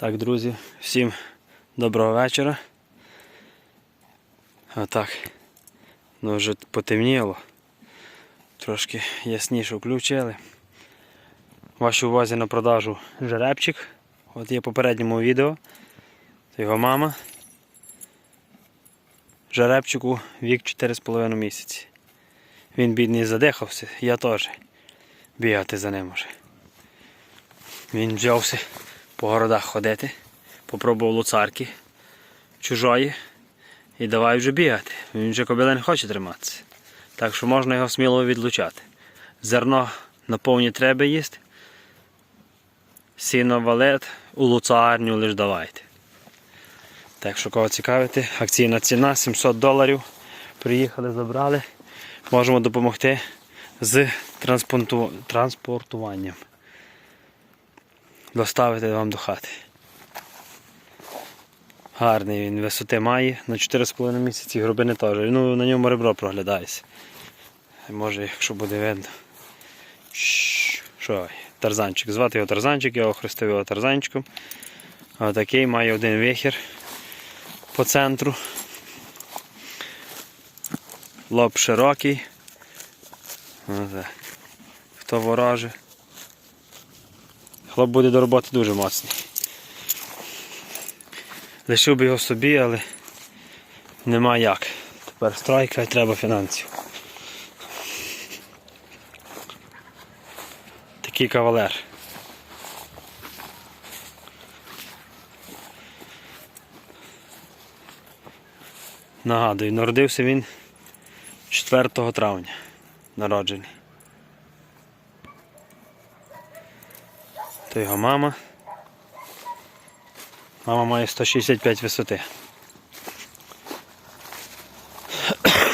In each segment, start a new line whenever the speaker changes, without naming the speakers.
Так, друзі, всім доброго вечора. Отак. Ну вже потемніло. Трошки ясніше включили. Вашій увазі на продажу жеребчик. От є в попередньому відео. Це його мама. Жеребчику вік 4,5 місяці. Він бідний задихався, я теж бігати за ним уже. Він взявся по городах ходити, попробував луцарки чужої і давай вже бігати. Він вже кобила не хоче триматися. Так що можна його сміло відлучати. Зерно на повні треба їсти. Сіно валет, у луцарню лиш давайте. Так що кого цікавити, акційна ціна 700 доларів. Приїхали, забрали. Можемо допомогти з транспорту- транспортуванням. Доставити вам до хати. Гарний він висоти має на 4,5 місяці, грубини теж. Ну, на ньому ребро проглядається. Може, якщо буде видно. Що? Тарзанчик. Звати його Тарзанчик, я охрестив його Тарзанчиком. А такий має один вихір по центру. Лоб широкий. Хто вороже. Хлоп буде до роботи дуже моцний. Лишив би його собі, але нема як. Тепер страйка і треба фінансів. Такий кавалер. Нагадую, народився він 4 травня. Народжений. То його мама. Мама має 165 висоти.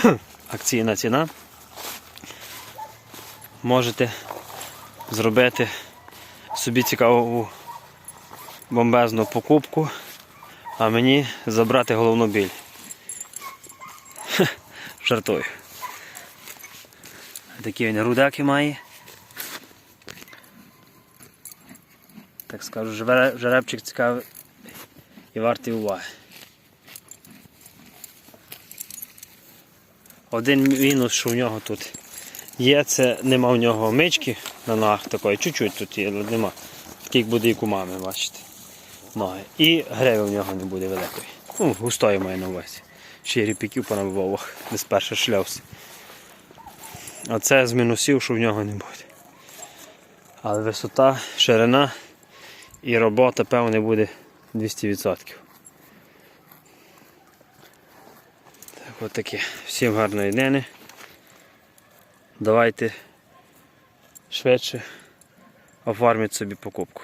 Акційна ціна. Можете зробити собі цікаву бомбезну покупку, а мені забрати головну біль. Жартую. Такі він рудаки має. Так скажу, жере- жеребчик цікавий і вартий уваги. Один мінус, що в нього тут є, це нема в нього мички на ногах такої, чуть-чуть тут є, але нема. Такий буде і у мами, бачите. Ноги. І греви в нього не буде великої. Ну, густої маю на увазі. Ще ріпіків понабивав, десь перше шлявся. А це з мінусів, що в нього не буде. Але висота, ширина і робота, певне, буде 200%. Так, от таке. Всім гарної дні. Давайте швидше оформіть собі покупку.